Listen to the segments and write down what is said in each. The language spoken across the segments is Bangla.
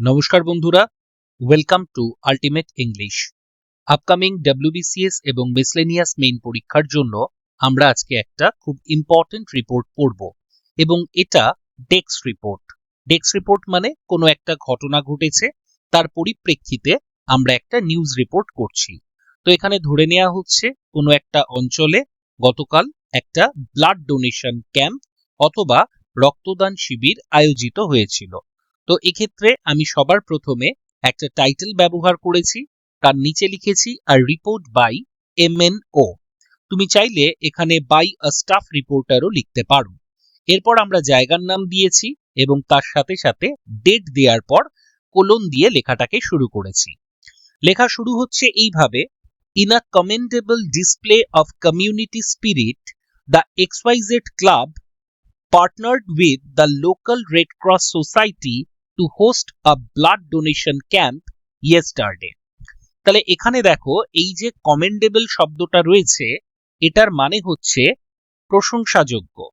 নমস্কার বন্ধুরা welcome to ultimate English upcoming WBCS এবং মিসলেনিয়াস মেইন পরীক্ষার জন্য আমরা আজকে একটা খুব ইম্পর্টেন্ট রিপোর্ট পড়ব এবং এটা ডেক্স রিপোর্ট ডেক্স রিপোর্ট মানে কোনো একটা ঘটনা ঘটেছে, তার পরিপ্রেক্ষিতে আমরা একটা নিউজ রিপোর্ট করছি। তো এখানে ধরে নেওয়া হচ্ছে কোনো একটা অঞ্চলে গতকাল একটা ব্লাড ডোনেশন ক্যাম্প অথবা রক্তদান শিবির আয়োজিত হয়েছিল। তো এক্ষেত্রে আমি সবার প্রথমে একটা টাইটেল ব্যবহার করেছি, তার নিচে লিখেছি আর report by M N O তুমি চাইলে এখানে বাই আ স্টাফ রিপোর্টারও লিখতে পারো। এরপর আমরা জায়গার নাম দিয়েছি এবং তার সাথে সাথে ডেট দেওয়ার পর কোলন দিয়ে লেখাটাকে শুরু করেছি। লেখা শুরু হচ্ছে এইভাবে in a commendable display of community spirit the XYZ club partnered with the local Red Cross Society to host a blood donation camp yesterday. তাহলে এখানে দেখো, এই যে কমেন্ডেবল শব্দটা রয়েছে, এটার মানে হচ্ছে প্রশংসাযোগ্য।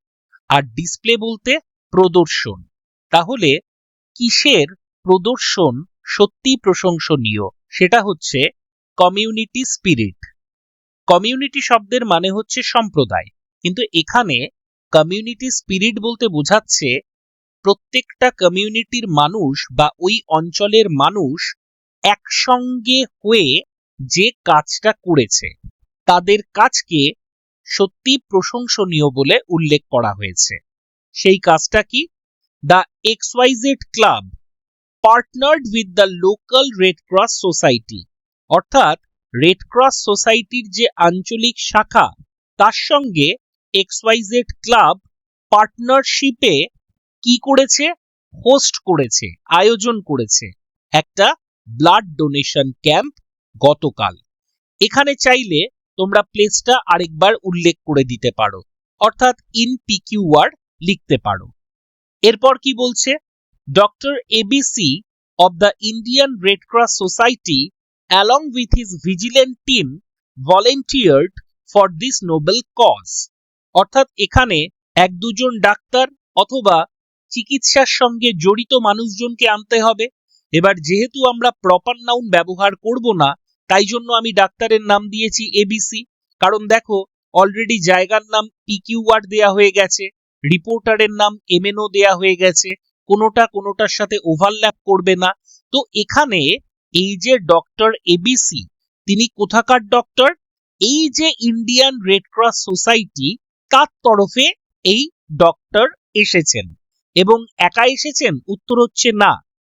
আর ডিসপ্লে বলতে প্রদর্শন। তাহলে কিসের প্রদর্শন সত্যি প্রশংসনীয়? সেটা হচ্ছে কমিউনিটি স্পিরিট কমিউনিটি শব্দের মানে হচ্ছে সম্প্রদায়। কিন্তু এখানে কমিউনিটি স্পিরিট বলতে বোঝাচ্ছে প্রত্যেকটা কমিউনিটির মানুষ বা ওই অঞ্চলের মানুষ একসঙ্গে হয়ে যে কাজটা করেছে, তাদের কাজকে সত্যি প্রশংসনীয় বলে উল্লেখ করা হয়েছে। সেই কাজটা কি? The XYZ club partnered with the local Red Cross Society অর্থাৎ রেড ক্রস সোসাইটির যে আঞ্চলিক শাখা, তার সঙ্গে এক্সওয়াইজেড ক্লাব পার্টনারশিপে কি করেছে? হোস্ট করেছে, আয়োজন করেছে একটা ব্লাড ডোনেশন ক্যাম্প গতকাল। এখানে চাইলে তোমরা প্লেসটা আরেকবার উল্লেখ করে দিতে পারো, অর্থাৎ ইন পিকিউ ওয়ার্ড লিখতে পারো। এরপর কি বলছে? Doctor ABC of the Indian Red Cross Society along with his vigilant team volunteered for this noble cause অর্থাৎ এখানে এক দুজন ডাক্তার অথবা চিকিৎসার সঙ্গে জড়িত মানুষজনকে আনতে হবে। এবার যেহেতু আমরা প্রপার নাউন ব্যবহার করব না, তাই জন্য আমি ডাক্তারের নাম দিয়েছি এবিসি কারণ দেখো অলরেডি জায়গার নাম পিকিউ ওয়ার্ড দেয়া হয়ে গেছে রিপোর্টারের নাম এমএনও দেয়া হয়ে গেছে, কোনোটা কোনোটার সাথে ওভারল্যাপ করবে না। তো এখানে এই যে ডক্টর এবিসি তিনি কোথাকার ডক্টর এই যে ইন্ডিয়ান রেড ক্রস সোসাইটি তার তরফে এই ডক্টর এসেছেন। এবং একা এসেছেন? উত্তর হচ্ছে না।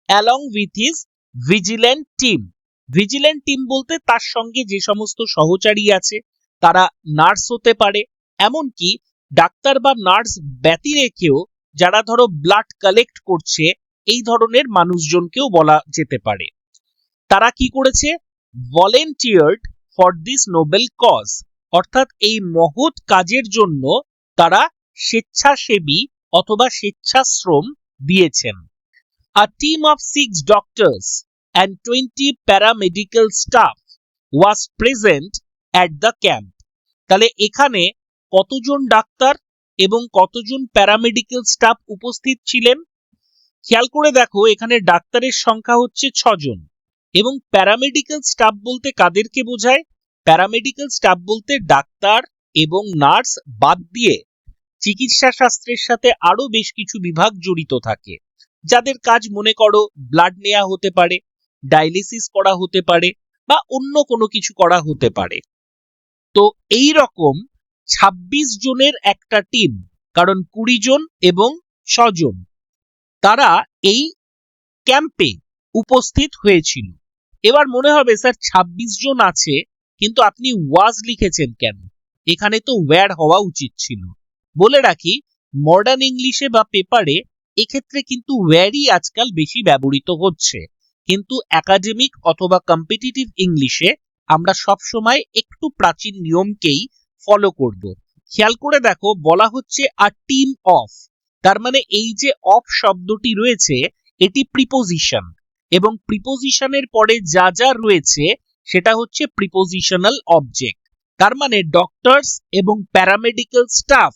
Along with his vigilant team vigilant team বলতে তার সঙ্গে যে সমস্ত সহচারী আছে, তারা নার্স হতে পারে। এমনকি ডাক্তার বা নার্স ব্যতি রেখেও যারা ধরো ব্লাড কালেক্ট করছে, এই ধরনের মানুষজনকেও বলা যেতে পারে। তারা কি করেছে? Volunteered for this noble cause অর্থাৎ এই মহৎ কাজের জন্য তারা স্বেচ্ছাসেবী অথবা স্বেচ্ছাশ্রম দিয়েছেন। A team of six doctors and 20 paramedical staff was present at the camp. তাহলে এখানে কতজন ডাক্তার এবং কতজন প্যারামেডিক্যাল স্টাফ উপস্থিত ছিলেন? খেয়াল করে দেখো, এখানে ডাক্তারের সংখ্যা হচ্ছে ছজন। এবং প্যারামেডিক্যাল স্টাফ বলতে কাদেরকে বোঝায়? প্যারামেডিক্যাল স্টাফ বলতে ডাক্তার এবং নার্স বাদ দিয়ে চিকিৎসা শাস্ত্রের সাথে আরও বেশ কিছু বিভাগ জড়িত থাকে, যাদের কাজ মনে করো ব্লাড নেওয়া হতে পারে ডায়ালিসিস করা হতে পারে বা অন্য কোনো কিছু করা হতে পারে। তো এই রকম ২৬ জনের একটা টিম কারণ কুড়ি জন এবং ছজন তারা এই ক্যাম্পে উপস্থিত হয়েছিল। এবার মনে হবে, স্যার ২৬ জন আছে, কিন্তু আপনি ওয়াজ লিখেছেন কেন? এখানে তো ওয়্যার হওয়া উচিত ছিল। বলে রাখি মডার্ন ইংলিশে বা পেপারে এক্ষেত্রে কিন্তু ওয়্যারই আজকাল বেশি ব্যবহৃত হচ্ছে। কিন্তু একাডেমিক অথবা কম্পিটিটিভ ইংলিশে আমরা সব সময় একটু প্রাচীন নিয়মকেই ফলো করব। খেয়াল করে দেখো, বলা হচ্ছে আ টিম অফ তার মানে এই যে অফ শব্দটি রয়েছে, এটি প্রিপোজিশন এবং প্রিপোজিশনের পরে যা যা রয়েছে, সেটা হচ্ছে প্রিপোজিশনাল অবজেক্ট তার মানে ডক্টরস এবং প্যারামেডিক্যাল স্টাফ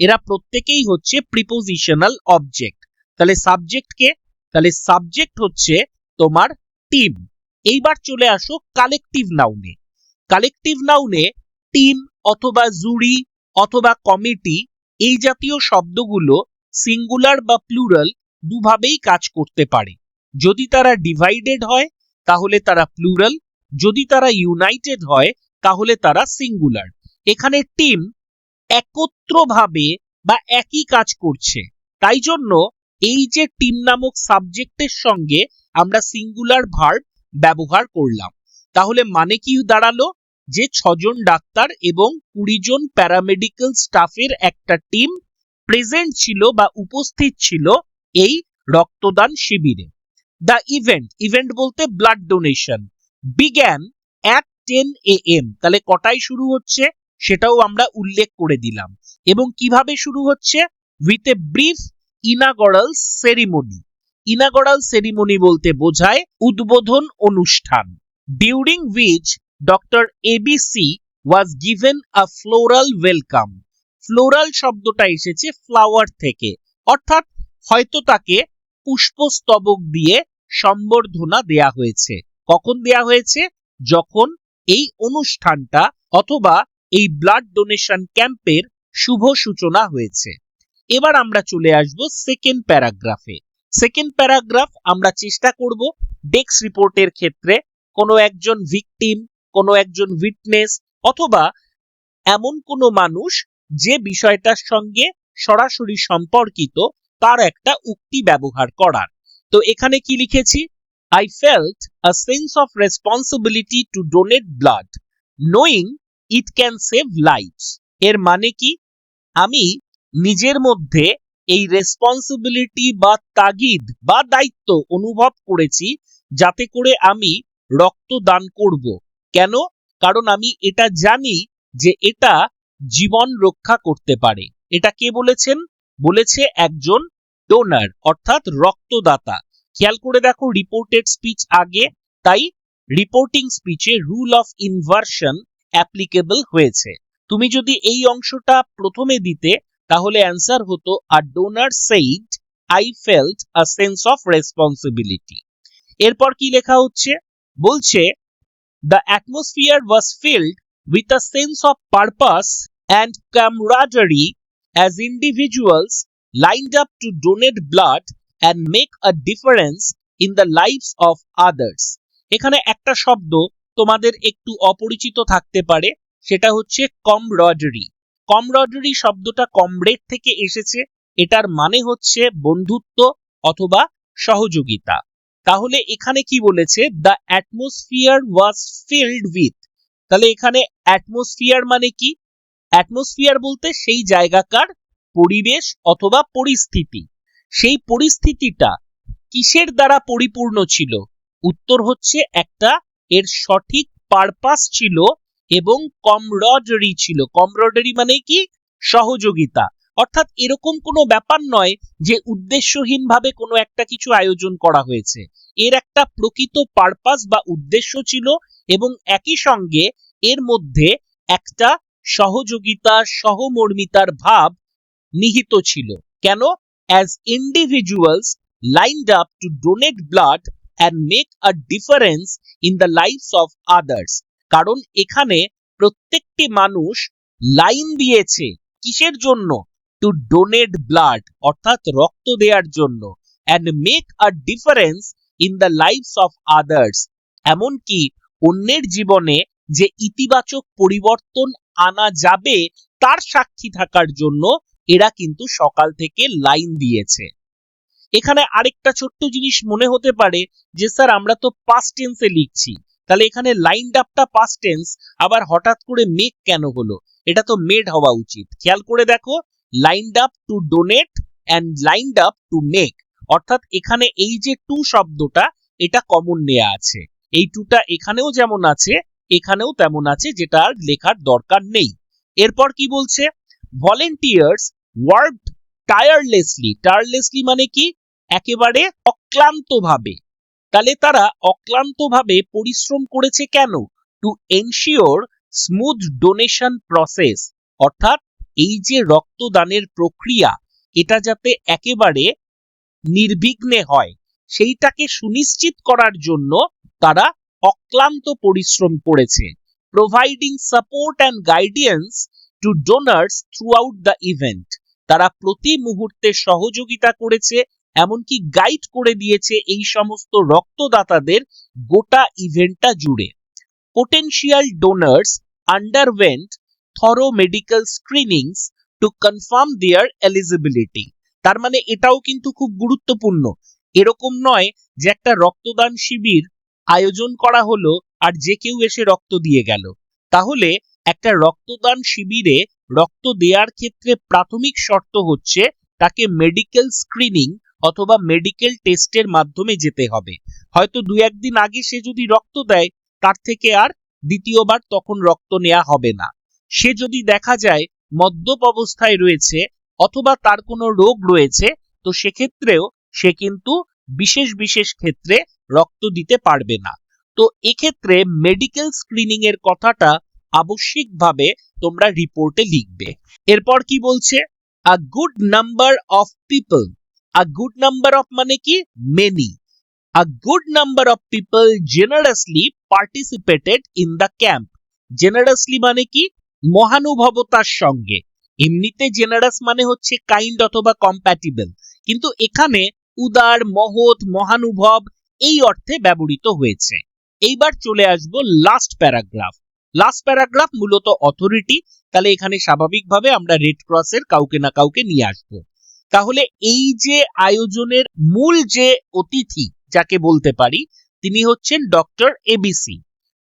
এরা প্রত্যেকেই হচ্ছে প্রিপোজিশনাল অবজেক্ট তাহলে সাবজেক্ট কে? তাহলে সাবজেক্ট হচ্ছে তোমার টিম এইবার চলে আসো কালেকটিভ নাউনে কালেকটিভ নাউনে টিম অথবা জুরি অথবা কমিটি এই জাতীয় শব্দগুলো সিঙ্গুলার বা প্লুরাল দুভাবেই কাজ করতে পারে। যদি তারা ডিভাইডেড হয়, তাহলে তারা প্লুরাল যদি তারা ইউনাইটেড হয়, তাহলে তারা সিঙ্গুলার এখানে টিম একত্রভাবে বা একই কাজ করছে। তাই জন্য এই যে টিম নামক সাবজেক্টের সঙ্গে আমরা সিঙ্গুলার ভার্ব ব্যবহার করলাম। তাহলে মানে কি দাঁড়াল? যে ছজন ডাক্তার এবং কুড়ি জন প্যারামেডিক্যাল স্টাফের একটা টিম প্রেজেন্ট ছিল বা উপস্থিত ছিল এই রক্তদান শিবিরে। দ্য ইভেন্ট ইভেন্ট বলতে blood donation, began at ten A M. তাহলে কটায় শুরু হচ্ছে? সেটাও আমরা উল্লেখ করে দিলাম। এবং কীভাবে শুরু হচ্ছে? With a brief inaugural ceremony inaugural ceremony বলতে বোঝায় উদ্বোধন অনুষ্ঠান। During which doctor ABC was given a floral welcome floral শব্দটা এসেছে ফ্লাওয়ার থেকে। অর্থাৎ হয়তো তাকে পুষ্পস্তবক দিয়ে সম্বর্ধনা দেয়া হয়েছে। কখন দেয়া হয়েছে? যখন এই অনুষ্ঠানটা অথবা এই ব্লাড ডোনেশন ক্যাম্পের শুভ সূচনা হয়েছে। এবার আমরা চলে আসব সেকেন্ড প্যারাগ্রাফে সেকেন্ড প্যারাগ্রাফ আমরা চেষ্টা করব ডেক্স রিপোর্টের ক্ষেত্রে কোনো একজন ভিকটিম কোনো একজন উইটনেস অথবা এমন কোনো মানুষ যে বিষয়টার সঙ্গে সরাসরি সম্পর্কিত তার একটা উক্তি ব্যবহার করার। তো এখানে কি লিখেছি? I felt a sense of responsibility to donate blood knowing it can save lives এর মানে কি? আমি নিজের মধ্যে এই রেসপন্সিবিলিটি বা তাগিদ বা দায়িত্ব অনুভব করেছি যাতে করে আমি রক্ত দান করব। কেন? কারণ আমি এটা জানি যে এটা জীবন রক্ষা করতে পারে। এটা কে বলেছেন? বলেছে একজন ডোনার অর্থাৎ রক্তদাতা। খেয়াল করে দেখো রিপোর্টেড স্পিচ আগে, তাই রিপোর্টিং স্পিচে রুল অফ ইনভার্সন অ্যাপ্লিকেবল হয়েছে। তুমি যদি এই অংশটা প্রথমে দিতে, তাহলে অ্যান্সার হতো আর donor said I felt a sense of responsibility এরপর কি লেখা হচ্ছে? বলছে the atmosphere was filled with a sense of purpose and camaraderie as individuals lined up to donate blood and make a difference in the lives of others এখানে একটা শব্দ তোমাদের একটু অপরিচিত থাকতে পারে, সেটা হচ্ছে কমরডারি। কমরডারি শব্দটা কমরেড থেকে এসেছে, এটার মানে হচ্ছে বন্ধুত্ব অথবা সহযোগিতা। তাহলে এখানে কি বলেছে? The atmosphere was filled with তাহলে এখানে অ্যাটমসফিয়ার মানে কি? অ্যাটমসফিয়ার বলতে সেই জায়গাকার পরিবেশ অথবা পরিস্থিতি। সেই পরিস্থিতিটা কিসের দ্বারা পরিপূর্ণ ছিল? উত্তর হচ্ছে একটা এর সঠিক পারপাস ছিল এবং কমরডারি ছিল। কমরডারি মানে কি? সহযোগিতা। অর্থাৎ এরকম কোনো ব্যাপার নয় যে উদ্দেশ্যহীনভাবে কোনো একটা কিছু আয়োজন করা হয়েছে। এর একটা প্রকৃত পারপাস বা উদ্দেশ্য ছিল এবং একই সঙ্গে এর মধ্যে একটা সহযোগিতা, সহমর্মিতার ভাব নিহিত ছিল। কেন? As individuals lined up to donate blood and make a difference in the lives of others কারণ এখানে প্রত্যেকটি মানুষ লাইন দিয়েছে কিসের জন্য? টু ডোনেট ব্লাড অর্থাৎ রক্ত দেওয়ার জন্য and make a difference in the lives of others এমনকি অন্যের জীবনে যে ইতিবাচক পরিবর্তন আনা যাবে, তার সাক্ষী থাকার জন্য এরা কিন্তু সকাল থেকে লাইন দিয়েছে। এখানে আরেকটা ছোট্ট জিনিস মনে হতে পারে যে, স্যার, আমরা তো পাস্ট টেন্সে লিখছি। তাহলে এখানে লাইন আপটা পাস্ট টেন্স আবার হঠাৎ করে মেক কেন হলো? এটা তো মেড হওয়া উচিত। খেয়াল করে দেখো lined up to donate and lined up to make অর্থাৎ এখানে এই যে টু শব্দটা, এটা কমন নেওয়া আছে। এই টুটা এখানেও যেমন আছে, এখানেও তেমন আছে, যেটা আর লেখার দরকার নেই। এরপর কি বলছে? ভলেন্টিয়ার্স ওয়ার্ক টায়ারলেসলি টায়ারলেসলি মানে কি? একেবারে অক্লান্তভাবে। তাহলে তারা অক্লান্তভাবে পরিশ্রম করেছে কেন? To ensure smooth donation process অর্থাৎ এই যে রক্তদানের প্রক্রিয়া, এটা যাতে একেবারে নির্বিঘ্নে হয়, সেইটাকে সুনিশ্চিত করার জন্য তারা অক্লান্ত পরিশ্রম করেছে। Providing support and guidance to donors throughout the event তারা প্রতি মুহূর্তে সহযোগিতা করেছে এমনকি গাইড করে দিয়েছে এই সমস্ত রক্তদাতাদের গোটা ইভেন্টটা জুড়ে। Potential donors underwent thorough medical screenings to confirm their eligibility তার মানে এটাও কিন্তু খুব গুরুত্বপূর্ণ। এরকম নয় যে একটা রক্তদান শিবির আয়োজন করা হলো আর যে কেউ এসে রক্ত দিয়ে গেল। তাহলে একটা রক্তদান শিবিরে রক্ত দেওয়ার ক্ষেত্রে প্রাথমিক শর্ত হচ্ছে তাকে মেডিকেল স্ক্রিনিং অথবা মেডিকেল টেস্টের মাধ্যমে যেতে হবে। হয়তো দু একদিন আগে সে যদি রক্ত দেয়, তার থেকে আর দ্বিতীয়বার তখন রক্ত নেওয়া হবে না। সে যদি দেখা যায় মদ্যপ অবস্থায় রয়েছে অথবা তার কোনো রোগ রয়েছে, তো সেক্ষেত্রেও সে কিন্তু বিশেষ বিশেষ ক্ষেত্রে রক্ত দিতে পারবে না। তো এক্ষেত্রে মেডিকেল স্ক্রিনিং এর কথাটা আবশ্যিকভাবে তোমরা রিপোর্টে লিখবে। এরপর কি বলছে? A good number of people a good number of মানে কি many a good number of people generously participated in the camp generously মানে কি? মহানুভবতার সঙ্গে। এমনিতে জেনারাস মানে হচ্ছে কাইন্ড অথবা কম্প্যাটিবল কিন্তু এখানে উদার, মহৎ, মহানুভব এই অর্থে ব্যবহৃত হয়েছে। এইবার চলে আসব লাস্ট প্যারাগ্রাফ লাস্ট প্যারাগ্রাফ মূলত অথরিটি তাহলে এখানে স্বাভাবিকভাবে আমরা রেড ক্রসের কাউকে না কাউকে নিয়ে আসব। তাহলে এই যে আয়োজনের মূল যে অতিথি, যাকে বলতে পারি, তিনি হচ্ছেন ডক্টর এবিসি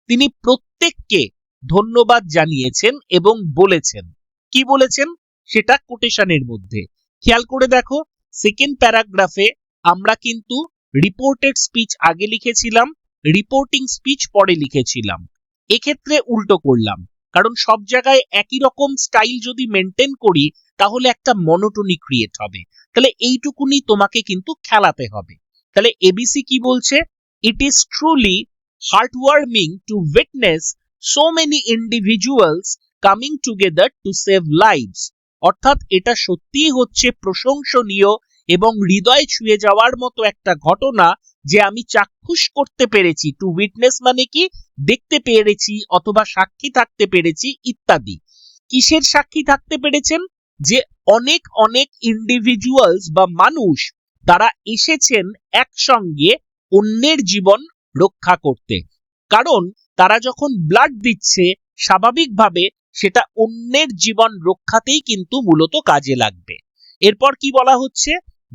তিনি প্রত্যেককে ধন্যবাদ জানিয়েছেন এবং বলেছেন। কি বলেছেন? সেটা কোটেশনের মধ্যে। খেয়াল করে দেখো সেকেন্ড প্যারাগ্রাফে আমরা কিন্তু রিপোর্টেড স্পিচ আগে লিখেছিলাম রিপোর্টিং স্পিচ পরে লিখেছিলাম। এক্ষেত্রে উল্টো করলাম। কারণ সব জায়গায় একই রকম স্টাইল যদি মেনটেন করি তাহলে একটা মনোটনি ক্রিয়েট হবে। তাহলে এইটুকুনি তোমাকে কিন্তু খেলাতে হবে। তাহলে এবিসি কি বলছে? It is truly heartwarming to witness so many individuals coming together to save lives অর্থাৎ এটা সত্যিই হচ্ছে প্রশংসনীয় এবং হৃদয় ছুঁয়ে যাওয়ার মতো একটা ঘটনা যে আমি চাক্ষুষ করতে পেরেছি। টু উইটনেস মানে কি? দেখতে পেরেছি অথবা সাক্ষী থাকতে পেরেছি ইত্যাদি। কিসের সাক্ষী থাকতে পেরেছেন? যে অনেক অনেক ইন্ডিভিজুয়ালস বা মানুষ তারা এসেছেন একসঙ্গে অন্যের জীবন রক্ষা করতে। কারণ তারা যখন ব্লাড দিচ্ছে, স্বাভাবিকভাবে সেটা অন্যের জীবন রক্ষাতেই কিন্তু মূলত কাজে লাগবে। এরপর কি বলা হচ্ছে?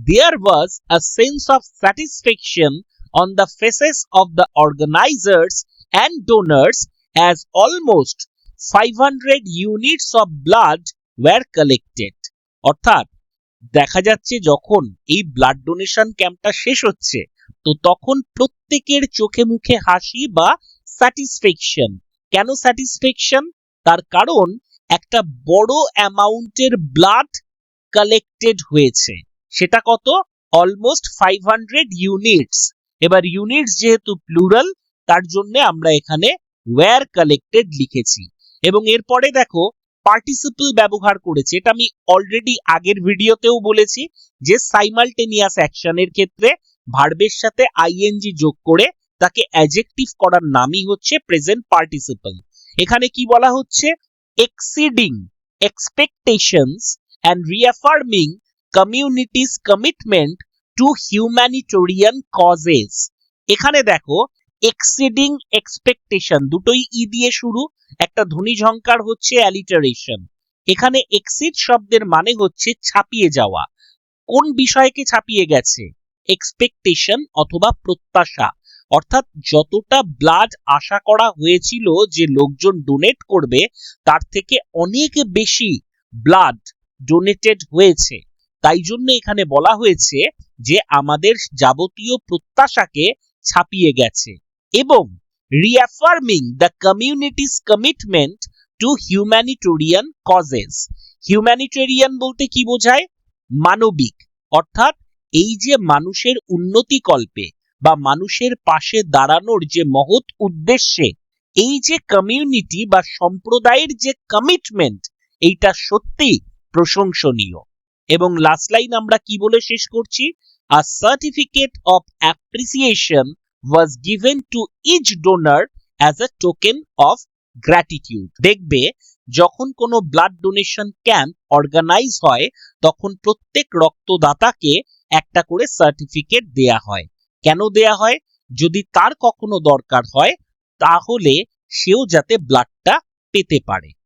There was a sense of satisfaction on the faces of the organisers and donors as almost five hundred units of blood were collected অর্থাৎ, দেখা যাচ্ছে যখন এই ব্লাড ডোনেশন ক্যাম্পটা শেষ হচ্ছে, তো তখন প্রত্যেকের চোখে মুখে হাসি বা স্যাটিসফ্যাকশন কেন স্যাটিসফ্যাকশন তার কারণ, একটা বড় অ্যামাউন্টের ব্লাড কালেক্টেড হয়েছে। সেটা কত? অলমোস্ট ফাইভ হান্ড্রেড ইউনিটস এবার ইউনিটস যেহেতু প্লুরাল তার জন্য আমরা এখানে ওয়্যার কালেক্টেড লিখেছি। এবং এরপরে দেখো পার্টিসিপল ব্যবহার করেছে, এটা আমি অলরেডি আগের ভিডিওতেও বলেছি, যে সাইমালটেনিয়াস অ্যাকশনের ক্ষেত্রে ভার্বের সাথে আইএনজি যোগ করে তাকে অ্যাজেক্টিভ করার নামই হচ্ছে প্রেজেন্ট পার্টিসিপল এখানে কি বলা হচ্ছে? Exceeding expectations and reaffirming community's commitment to humanitarian causes এখানে দেখো এক্সিডিং এক্সপেকটেশন দুটোই ই দিয়ে শুরু, একটা ধ্বনি ঝংকার হচ্ছে অ্যালিটারেশন এখানে এক্সিড শব্দের মানে হচ্ছে ছাপিয়ে যাওয়া। কোন বিষয়কে ছাপিয়ে গেছে? এক্সপেকটেশন অথবা প্রত্যাশা। অর্থাৎ যতটা ব্লাড আশা করা হয়েছিল যে লোকজন ডোনেট করবে, তার থেকে অনেক বেশি ব্লাড ডোনেটেড হয়েছে। তাই জন্য এখানে বলা হয়েছে যে আমাদের যাবতীয় প্রত্যাশাকে ছাপিয়ে গেছে। এবং reaffirming the community's commitment to humanitarian causes humanitarian বলতে কি বোঝায়? মানবিক। অর্থাৎ এই যে মানুষের উন্নতি কল্পে বা মানুষের পাশে দাঁড়ানোর যে মহৎ উদ্দেশ্যে, এই যে কমিউনিটি বা সম্প্রদায়ের যে কমিটমেন্ট এইটা সত্যি প্রশংসনীয়। এবং লাস্ট লাইন আমরা কি বলে শেষ করছি? A certificate of appreciation was given to each donor as a token of gratitude. দেখবে, যখন কোনো ব্লাড ডোনেশন ক্যাম্প অর্গানাইজ হয়, তখন প্রত্যেক রক্তদাতাকে একটা করে সার্টিফিকেট দেয়া হয়। কেন দেয়া হয়? যদি তার কখনো দরকার হয়, তাহলে সেও যাতে ব্লাডটা পেতে পারে।